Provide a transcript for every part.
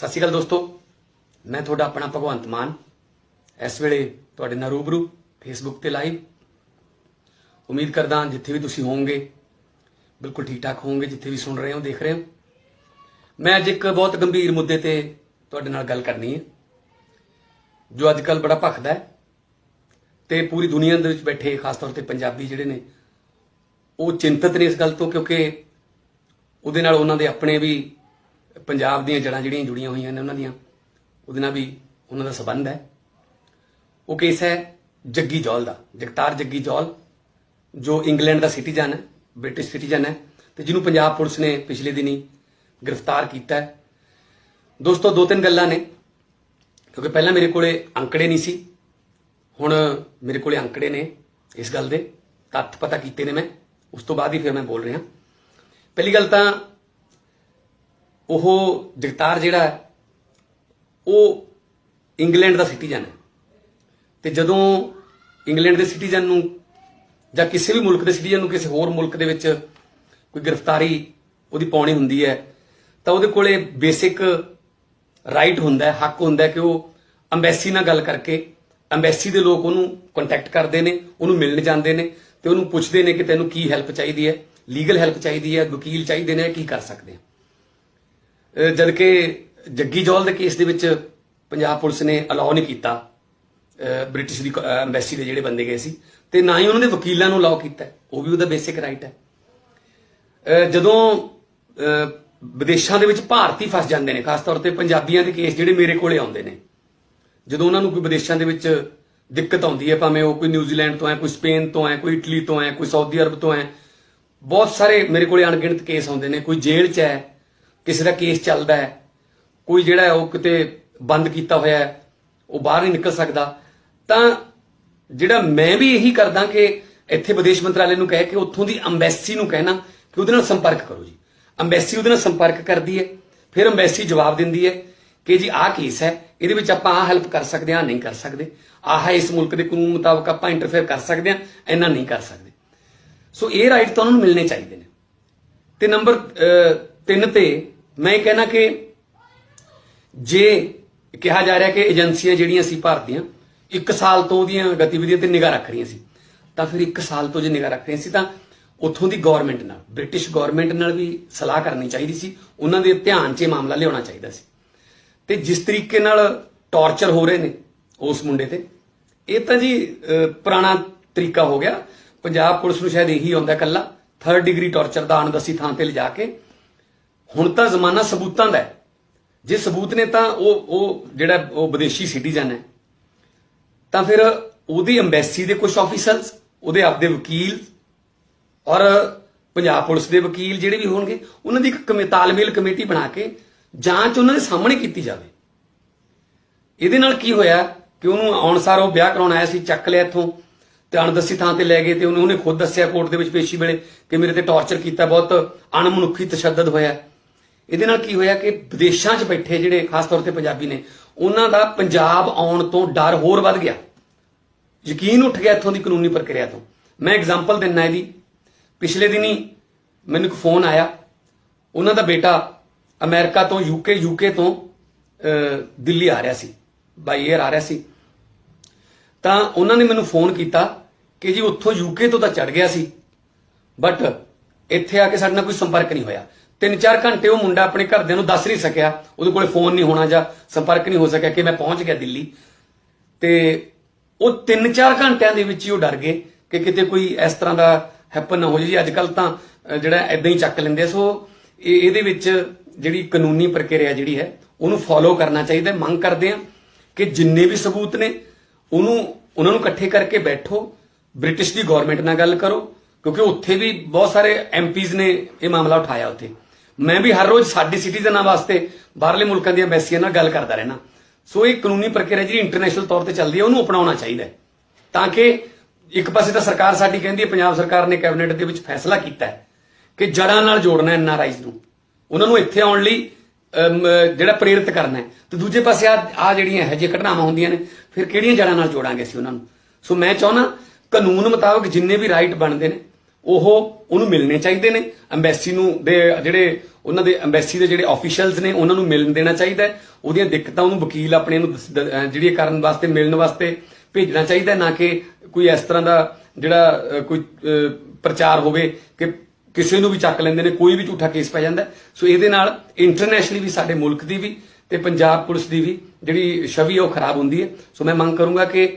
ਸਤਿ ਸ਼੍ਰੀ ਅਕਾਲ ਦੋਸਤੋ। ਮੈਂ ਤੁਹਾਡਾ ਆਪਣਾ ਭਗਵੰਤ ਮਾਨ। ਇਸ ਵੇਲੇ ਤੁਹਾਡੇ ਨਾਲ ਰੂਬਰੂ ਫੇਸਬੁੱਕ ਤੇ ਲਾਈਵ ਉਮੀਦ ਕਰਦਾ ਜਿੱਥੇ ਵੀ ਤੁਸੀਂ ਹੋਵੋਗੇ, ਬਿਲਕੁਲ ਠੀਕ ਠਾਕ ਹੋਵੋਗੇ, ਜਿੱਥੇ ਵੀ ਸੁਣ ਰਹੇ ਹੋ, ਦੇਖ ਰਹੇ ਹੋ। ਮੈਂ ਅੱਜ ਇੱਕ ਬਹੁਤ ਗੰਭੀਰ ਮੁੱਦੇ ਤੇ ਤੁਹਾਡੇ ਨਾਲ ਗੱਲ ਕਰਨੀ ਹੈ, ਜੋ ਅੱਜ ਕੱਲ ਬੜਾ ਭਖਦਾ ਹੈ ਤੇ ਪੂਰੀ ਦੁਨੀਆ ਦੇ ਵਿੱਚ ਬੈਠੇ ਖਾਸ ਤੌਰ ਤੇ ਪੰਜਾਬੀ ਜਿਹੜੇ ਨੇ, ਉਹ ਚਿੰਤਤ ਨੇ ਇਸ ਗੱਲ ਤੋਂ ਕਿਉਂਕਿ ਉਹਦੇ ਨਾਲ ਉਹਨਾਂ ਦੇ ਆਪਣੇ ਵੀ ਪੰਜਾਬ ਦੀਆਂ ਜੜ੍ਹਾਂ ਜਿਹੜੀਆਂ ਜੁੜੀਆਂ ਹੋਈਆਂ ਨੇ ਉਹਨਾਂ ਦੀਆਂ, ਉਹਦੇ ਨਾਲ ਵੀ ਉਹਨਾਂ ਦਾ ਸਬੰਧ ਹੈ। ਉਹ ਕੇਸ ਹੈ ਜੱਗੀ ਜੌਲ ਦਾ, ਜਗਤਾਰ ਜੱਗੀ ਜੌਲ, ਜੋ ਇੰਗਲੈਂਡ ਦਾ ਸਿਟੀਜ਼ਨ ਹੈ, ਬ੍ਰਿਟਿਸ਼ ਸਿਟੀਜ਼ਨ ਹੈ, ਤੇ ਜਿਹਨੂੰ ਪੰਜਾਬ ਪੁਲਿਸ ਨੇ ਪਿਛਲੇ ਦਿਨੀ ਗ੍ਰਿਫਤਾਰ ਕੀਤਾ ਹੈ। ਦੋਸਤੋ, ਦੋ ਤਿੰਨ ਗੱਲਾਂ ਨੇ, ਕਿਉਂਕਿ ਪਹਿਲਾਂ ਮੇਰੇ ਕੋਲੇ ਅੰਕੜੇ ਨਹੀਂ ਸੀ, ਹੁਣ ਮੇਰੇ ਕੋਲੇ ਅੰਕੜੇ ਨੇ ਇਸ ਗੱਲ ਦੇ, ਤੱਥ ਪਤਾ ਕੀਤੇ ਨੇ ਮੈਂ, ਉਸ ਤੋਂ ਬਾਅਦ ਹੀ ਫਿਰ ਮੈਂ ਬੋਲ ਰਿਹਾ। ਪਹਿਲੀ ਗੱਲ ਤਾਂ ਉਹ ਜਗਤਾਰ ਜਿਹੜਾ ਹੈ, ਉਹ ਇੰਗਲੈਂਡ ਦਾ ਸਿਟੀਜ਼ਨ ਹੈ। ਤੇ ਜਦੋਂ ਇੰਗਲੈਂਡ ਦੇ ਸਿਟੀਜ਼ਨ ਨੂੰ ਜਾਂ ਕਿਸੇ ਵੀ ਮੁਲਕ ਦੇ ਸਿਟੀਜ਼ਨ ਨੂੰ ਕਿਸੇ ਹੋਰ ਮੁਲਕ ਦੇ ਵਿੱਚ ਕੋਈ ਗ੍ਰਿਫਤਾਰੀ ਉਹਦੀ ਪਾਉਣੀ ਹੁੰਦੀ ਹੈ, ਤਾਂ ਉਹਦੇ ਕੋਲੇ ਬੇਸਿਕ ਰਾਈਟ ਹੁੰਦਾ ਹੈ, ਹੱਕ ਹੁੰਦਾ ਹੈ ਕਿ ਉਹ ਅੰਬੈਸੀ ਨਾਲ ਗੱਲ ਕਰਕੇ ਅੰਬੈਸੀ ਦੇ ਲੋਕ ਉਹਨੂੰ ਕੰਟੈਕਟ ਕਰਦੇ ਨੇ, ਉਹਨੂੰ ਮਿਲਣ ਜਾਂਦੇ ਨੇ ਤੇ ਉਹਨੂੰ ਪੁੱਛਦੇ ਨੇ ਕਿ ਤੈਨੂੰ ਕੀ ਹੈਲਪ ਚਾਹੀਦੀ ਹੈ ਲੀਗਲ ਹੈਲਪ ਚਾਹੀਦੀ ਹੈ, ਵਕੀਲ ਚਾਹੀਦੇ ਨੇ ਕੀ ਕਰ ਸਕਦੇ ਆ। ਜਦ ਕਿ ਜੱਗੀ ਜੋਲ ਦੇ ਕੇਸ ਦੇ ਵਿੱਚ ਪੰਜਾਬ ਪੁਲਿਸ ਨੇ ਅਲਾਉ ਨਹੀਂ ਕੀਤਾ। ਬ੍ਰਿਟਿਸ਼ ਦੀ ਐਮਬੈਸੀ ਦੇ ਜਿਹੜੇ ਬੰਦੇ ਗਏ ਸੀ ਤੇ ਨਾ ਹੀ ਉਹਨਾਂ ਦੇ ਵਕੀਲਾਂ ਨੂੰ ਅਲਾਉ ਕੀਤਾ। ਉਹ ਵੀ ਉਹਦਾ ਬੇਸਿਕ ਰਾਈਟ ਹੈ। ਜਦੋਂ ਵਿਦੇਸ਼ਾਂ ਦੇ ਵਿੱਚ ਭਾਰਤੀ ਫਸ ਜਾਂਦੇ ਨੇ, ਖਾਸ ਤੌਰ ਤੇ ਪੰਜਾਬੀਆਂ ਦੇ ਕੇਸ ਜਿਹੜੇ ਮੇਰੇ ਕੋਲੇ ਆਉਂਦੇ ਨੇ, ਜਦੋਂ ਉਹਨਾਂ ਨੂੰ ਕੋਈ ਵਿਦੇਸ਼ਾਂ ਦੇ ਵਿੱਚ ਦਿੱਕਤ ਆਉਂਦੀ ਹੈ, ਭਾਵੇਂ ਉਹ ਕੋਈ ਨਿਊਜ਼ੀਲੈਂਡ ਤੋਂ ਹੈ, ਕੋਈ ਸਪੇਨ ਤੋਂ ਹੈ, ਕੋਈ ਇਟਲੀ ਤੋਂ ਹੈ, ਕੋਈ ਸਾਊਦੀ ਅਰਬ ਤੋਂ ਹੈ, ਬਹੁਤ ਸਾਰੇ ਮੇਰੇ ਕੋਲੇ ਅਣਗਿਣਤ ਕੇਸ ਆਉਂਦੇ ਨੇ, ਕੋਈ ਜੇਲ੍ਹ 'ਚ ਹੈ ਕਿਸੇ ਦਾ ਕੇਸ ਚੱਲਦਾ ਹੈ, ਕੋਈ ਜਿਹੜਾ ਹੈ ਉਹ ਕਿਤੇ ਬੰਦ ਕੀਤਾ ਹੋਇਆ ਹੈ, ਉਹ ਬਾਹਰ ਨਹੀਂ ਨਿਕਲ ਸਕਦਾ, ਤਾਂ ਜਿਹੜਾ ਮੈਂ ਵੀ ਇਹੀ ਕਰਦਾ ਕਿ ਇੱਥੇ ਵਿਦੇਸ਼ ਮੰਤਰਾਲੇ ਨੂੰ ਕਹਿ ਕੇ ਉੱਥੋਂ ਦੀ ਅੰਬੈਸੀ ਨੂੰ ਕਹਿਣਾ ਕਿ ਉਹਦੇ ਨਾਲ ਸੰਪਰਕ ਕਰੋ ਜੀ। ਅੰਬੈਸੀ ਉਹਦੇ ਨਾਲ ਸੰਪਰਕ ਕਰਦੀ ਹੈ, ਫਿਰ ਅੰਬੈਸੀ ਜਵਾਬ ਦਿੰਦੀ ਹੈ ਕਿ ਜੀ ਆਹ ਕੇਸ ਹੈ, ਇਹਦੇ ਵਿੱਚ ਆਪਾਂ ਆਹ ਹੈਲਪ ਕਰ ਸਕਦੇ ਹਾਂ ਨਹੀਂ ਕਰ ਸਕਦੇ। ਆਹ ਇਸ ਮੁਲਕ ਦੇ ਕਾਨੂੰਨ ਮੁਤਾਬਕ ਆਪਾਂ ਇੰਟਰਫੇਅਰ ਕਰ ਸਕਦੇ ਹਾਂ, ਇੰਨਾ ਨਹੀਂ ਕਰ ਸਕਦੇ। ਸੋ ਇਹ ਰਾਈਟ ਤਾਂ ਉਹਨਾਂ ਨੂੰ ਮਿਲਣੇ ਚਾਹੀਦੇ ਨੇ। ਤੇ ਨੰਬਰ 3 ਤੇ ਮੈਂ ਇਹ ਕਹਿਣਾ ਕਿ ਜੇ ਕਿਹਾ ਜਾ ਰਿਹਾ ਕਿ ਏਜੰਸੀਆਂ ਜਿਹੜੀਆਂ ਸੀ ਭਾਰਤ ਦੀਆਂ 1 ਸਾਲ ਤੋਂ ਉਹਦੀਆਂ ਗਤੀਵਿਧੀਆਂ ਤੇ ਨਿਗਾਹ ਰੱਖ ਰਹੀਆਂ ਸੀ, ਤਾਂ ਫਿਰ 1 ਸਾਲ ਤੋਂ ਜੇ ਨਿਗਾਹ ਰੱਖ ਰਹੀਆਂ ਸੀ ਤਾਂ ਉੱਥੋਂ ਦੀ ਗਵਰਨਮੈਂਟ ਨਾਲ ਬ੍ਰਿਟਿਸ਼ ਗਵਰਨਮੈਂਟ ਨਾਲ ਵੀ ਸਲਾਹ ਕਰਨੀ ਚਾਹੀਦੀ ਸੀ, ਉਹਨਾਂ ਦੇ ਧਿਆਨ 'ਚ ਇਹ ਮਾਮਲਾ ਲਿਆਉਣਾ ਚਾਹੀਦਾ ਸੀ। ਤੇ ਜਿਸ ਤਰੀਕੇ ਨਾਲ ਟਾਰਚਰ ਹੋ ਰਹੇ ਨੇ ਉਸ ਮੁੰਡੇ ਤੇ, ਇਹ ਤਾਂ ਜੀ ਪੁਰਾਣਾ ਤਰੀਕਾ ਹੋ ਗਿਆ। ਪੰਜਾਬ ਪੁਲਿਸ ਨੂੰ ਸ਼ਾਇਦ ਇਹੀ ਆਉਂਦਾ ਕੱਲਾ ਥਰਡ ਡਿਗਰੀ ਟਾਰਚਰ ਦਾ ਅਣਦਸੀ ਥਾਂ ਤੇ ਲਿਜਾ ਕੇ ਹੁਣ ਤਾਂ ਜ਼ਮਾਨਾ ਸਬੂਤਾਂ ਦਾ ਹੈ। ਜੇ ਸਬੂਤ ਨੇ ਤਾਂ ਉਹ ਉਹ ਜਿਹੜਾ ਉਹ ਵਿਦੇਸ਼ੀ ਸਿਟੀਜ਼ਨ ਹੈ, ਤਾਂ ਫਿਰ ਉਹਦੀ ਐਮਬੈਸੀ ਦੇ ਕੁਝ ਆਫੀਸਰਸ ਉਹਦੇ ਆਪਦੇ ਵਕੀਲ ਔਰ ਪੰਜਾਬ ਪੁਲਿਸ ਦੇ ਵਕੀਲ ਜਿਹੜੇ ਵੀ ਹੋਣਗੇ, ਉਹਨਾਂ ਦੀ ਇੱਕ ਕਮੇ, ਤਾਲਮੇਲ ਕਮੇਟੀ ਬਣਾ ਕੇ ਜਾਂਚ ਉਹਨਾਂ ਦੇ ਸਾਹਮਣੇ ਕੀਤੀ ਜਾਵੇ। ਇਹਦੇ ਨਾਲ ਕੀ ਹੋਇਆ ਕਿ ਉਹਨੂੰ ਆਉਣ ਸਾਰ ਉਹ ਵਿਆਹ ਕਰਾਉਣ ਆਇਆ ਸੀ, ਚੱਕ ਲਿਆ ਇੱਥੋਂ ਤੇ ਅਣਦੱਸੀ ਥਾਂ ਤੇ ਲੈ ਗਏ ਤੇ ਉਹਨੇ ਉਹਨੇ ਖੁਦ ਦੱਸਿਆ ਕੋਰਟ ਦੇ ਵਿੱਚ ਪੇਸ਼ੀ ਵੇਲੇ ਕਿ ਮੇਰੇ ਤੇ ਟਾਰਚਰ ਕੀਤਾ, ਬਹੁਤ ਅਣਮਨੁੱਖੀ ਤਸ਼ੱਦਦ ਹੋਇਆ। ਇਹਦੇ ਨਾਲ ਕੀ ਹੋਇਆ ਕਿ ਵਿਦੇਸ਼ਾਂ 'ਚ ਬੈਠੇ ਜਿਹੜੇ ਖਾਸ ਤੌਰ ਤੇ ਪੰਜਾਬੀ ਨੇ, ਉਹਨਾਂ ਦਾ ਪੰਜਾਬ ਆਉਣ ਤੋਂ ਡਰ ਹੋਰ ਵੱਧ ਗਿਆ। ਯਕੀਨ ਉੱਠ ਗਿਆ ਇੱਥੋਂ ਦੀ ਕਾਨੂੰਨੀ ਪ੍ਰਕਿਰਿਆ ਤੋਂ। ਮੈਂ ਐਗਜ਼ਾਮਪਲ ਦਿੰਨਾ ਇਹਦੀ। ਪਿਛਲੇ ਦਿਨੀ ਮੈਨੂੰ ਇੱਕ ਫੋਨ ਆਇਆ। ਉਹਨਾਂ ਦਾ ਬੇਟਾ ਅਮਰੀਕਾ ਤੋਂ ਯੂਕੇ ਯੂਕੇ ਤੋਂ ਦਿੱਲੀ ਆ ਰਿਹਾ ਸੀ। ਬਾਈ 에ਅਰ ਆ ਰਿਹਾ ਸੀ। ਤਾਂ ਉਹਨਾਂ ਨੇ ਮੈਨੂੰ ਫੋਨ ਕੀਤਾ ਕਿ ਜੀ ਉੱਥੋਂ ਯੂਕੇ ਤੋਂ ਤਾਂ ਚੜ ਗਿਆ ਸੀ ਬਟ ਇੱਥੇ ਆ ਕੇ ਸਾਡੇ ਨਾਲ ਕੋਈ ਸੰਪਰਕ ਨਹੀਂ ਹੋਇਆ। 3-4 ਘੰਟੇ ਉਹ ਮੁੰਡਾ ਆਪਣੇ ਘਰਦਿਆਂ ਨੂੰ ਦੱਸ ਨਹੀਂ ਸਕਿਆ। ਉਹਦੇ ਕੋਲੇ ਫੋਨ ਨਹੀਂ ਹੋਣਾ ਜਾਂ ਸੰਪਰਕ ਨਹੀਂ ਹੋ ਸਕਿਆ ਕਿ ਮੈਂ ਪਹੁੰਚ ਗਿਆ ਦਿੱਲੀ। ਤੇ ਉਹ 3-4 ਘੰਟਿਆਂ ਦੇ ਵਿੱਚ ਹੀ ਉਹ ਡਰ ਗਏ ਕਿ ਕਿਤੇ ਕੋਈ ਇਸ ਤਰ੍ਹਾਂ ਦਾ ਹੈਪਨ ਨਾ ਹੋ ਜਾਏ ਜੀ ਅੱਜ ਕੱਲ ਤਾਂ ਜਿਹੜਾ ਐਦਾਂ ਹੀ ਚੱਕ ਲੈਂਦੇ ਸੋ ਇਹ, ਇਹਦੇ ਵਿੱਚ ਜਿਹੜੀ ਕਾਨੂੰਨੀ ਪ੍ਰਕਿਰਿਆ ਜਿਹੜੀ ਹੈ, ਉਹਨੂੰ ਫੋਲੋ ਕਰਨਾ ਚਾਹੀਦਾ। ਮੰਗ ਕਰਦੇ ਆ ਕਿ ਜਿੰਨੇ ਵੀ ਸਬੂਤ ਨੇ, ਉਹਨੂੰ, ਉਹਨਾਂ ਨੂੰ ਇਕੱਠੇ ਕਰਕੇ ਬੈਠੋ। ਬ੍ਰਿਟਿਸ਼ ਦੀ ਗਵਰਨਮੈਂਟ ਨਾਲ ਗੱਲ ਕਰੋ, ਕਿਉਂਕਿ ਉੱਥੇ ਵੀ ਬਹੁਤ ਸਾਰੇ ਐਮਪੀਜ਼ ਨੇ ਇਹ ਮਾਮਲਾ ਉਠਾਇਆ ਉੱਥੇ। ਮੈਂ ਵੀ ਹਰ ਰੋਜ਼ ਸਾਡੀ ਸਿਟੀਜ਼ਨਾਂ ਵਾਸਤੇ ਬਾਹਰਲੇ ਮੁਲਕਾਂ ਦੀਆਂ ਐਮਬੈਸੀਆਂ ਨਾਲ ਗੱਲ ਕਰਦਾ ਰਹਿਣਾ ਸੋ ਇਹ ਕਾਨੂੰਨੀ ਪ੍ਰਕਿਰਿਆ ਜਿਹੜੀ ਇੰਟਰਨੈਸ਼ਨਲ ਤੌਰ ਤੇ ਚੱਲਦੀ ਹੈ, ਉਹਨੂੰ ਅਪਣਾਉਣਾ ਚਾਹੀਦਾ ਹੈ। ਤਾਂ ਕਿ ਇੱਕ ਪਾਸੇ ਤਾਂ ਸਰਕਾਰ ਸਾਡੀ ਕਹਿੰਦੀ ਹੈ, ਪੰਜਾਬ ਸਰਕਾਰ ਨੇ ਕੈਬਨਿਟ ਦੇ ਵਿੱਚ ਫੈਸਲਾ ਕੀਤਾ ਹੈ ਕਿ ਜੜਾਂ ਨਾਲ ਜੋੜਨਾ ਐਨਆਰਆਈਜ਼ ਨੂੰ। ਉਹਨਾਂ ਨੂੰ ਇੱਥੇ ਆਉਣ ਲਈ ਜਿਹੜਾ ਪ੍ਰੇਰਿਤ ਕਰਨਾ ਹੈ। ਤੇ ਦੂਜੇ ਪਾਸੇ ਆ ਆ ਜਿਹੜੀਆਂ ਇਹੋ ਜਿਹੀਆਂ ਘਟਨਾਵਾਂ ਹੁੰਦੀਆਂ ਨੇ, ਫਿਰ ਕਿਹੜੀਆਂ ਜੜਾਂ ਨਾਲ ਜੋੜਾਂਗੇ ਅਸੀਂ ਉਹਨਾਂ ਨੂੰ? ਸੋ ਮੈਂ ਚਾਹੁੰਦਾ, ਕਾਨੂੰਨ ਮੁਤਾਬਕ ਜਿੰਨੇ ਵੀ ਰਾਈਟ ਬਣਦੇ ਨੇ ਉਹ ਉਹਨੂੰ ਮਿਲਣੇ ਚਾਹੀਦੇ ਨੇ। ਐਮਬੈਸੀ ਨੂੰ ਦੇ ਜਿਹੜੇ ਉਹਨਾਂ ਦੇ ਐਮਬੈਸੀ ਦੇ ਜਿਹੜੇ ਆਫੀਸ਼ੀਅਲਸ ਨੇ, ਉਹਨਾਂ ਨੂੰ ਮਿਲਣ ਦੇਣਾ ਚਾਹੀਦਾ ਉਹਦੀਆਂ ਦਿੱਕਤਾਂ ਉਹਨੂੰ ਵਕੀਲ ਆਪਣੇ ਨੂੰ ਜਿਹੜੀ ਕਰਨ ਵਾਸਤੇ, ਮਿਲਣ ਵਾਸਤੇ ਭੇਜਣਾ ਚਾਹੀਦਾ ਨਾ ਕਿ ਕੋਈ ਇਸ ਤਰ੍ਹਾਂ ਦਾ ਜਿਹੜਾ ਕੋਈ ਪ੍ਰਚਾਰ ਹੋਵੇ ਕਿ ਕਿਸੇ ਨੂੰ ਵੀ ਚੱਕ ਲੈਂਦੇ ਨੇ, ਕੋਈ ਵੀ ਝੂਠਾ ਕੇਸ ਪੈ ਜਾਂਦਾ ਸੋ ਇਹਦੇ ਨਾਲ ਇੰਟਰਨੈਸ਼ਨਲੀ ਵੀ ਸਾਡੇ ਮੁਲਕ ਦੀ ਵੀ ਤੇ ਪੰਜਾਬ ਪੁਲਿਸ ਦੀ ਵੀ ਜਿਹੜੀ ਛਵੀ ਹੈ ਉਹ ਖਰਾਬ ਹੁੰਦੀ ਹੈ। ਸੋ ਮੈਂ ਮੰਗ ਕਰੂੰਗਾ ਕਿ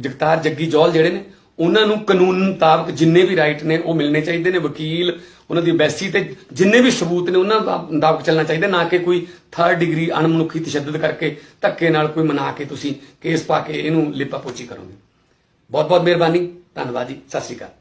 ਜਗਤਾਰ ਜੱਗੀ ਜੌਲ ਜਿਹੜੇ ਨੇ ਉਹਨਾਂ ਨੂੰ ਕਾਨੂੰਨ ਮੁਤਾਬਕ ਜਿੰਨੇ ਵੀ ਰਾਈਟ ਨੇ ਉਹ ਮਿਲਣੇ ਚਾਹੀਦੇ ਨੇ, ਵਕੀਲ, ਉਹਨਾਂ ਦੀ ਬੈਸੀ ਤੇ ਜਿੰਨੇ ਵੀ ਸਬੂਤ ਨੇ ਉਹਨਾਂ ਦਾ ਮੁਤਾਬਕ ਚੱਲਣਾ ਚਾਹੀਦਾ, ਨਾ ਕਿ ਕੋਈ ਥਰਡ ਡਿਗਰੀ ਅਣਮਨੁੱਖੀ ਤਸ਼ੱਦਦ ਕਰਕੇ ਧੱਕੇ ਨਾਲ ਕੋਈ ਮਨਾ ਕੇ ਤੁਸੀਂ ਕੇਸ ਪਾ ਕੇ ਇਹਨੂੰ ਲਿਪਾ ਪੋਚੀ ਕਰੋਗੇ। ਬਹੁਤ ਬਹੁਤ ਮਿਹਰਬਾਨੀ, ਧੰਨਵਾਦ ਜੀ, ਸਤਿ ਸ਼੍ਰੀ ਅਕਾਲ।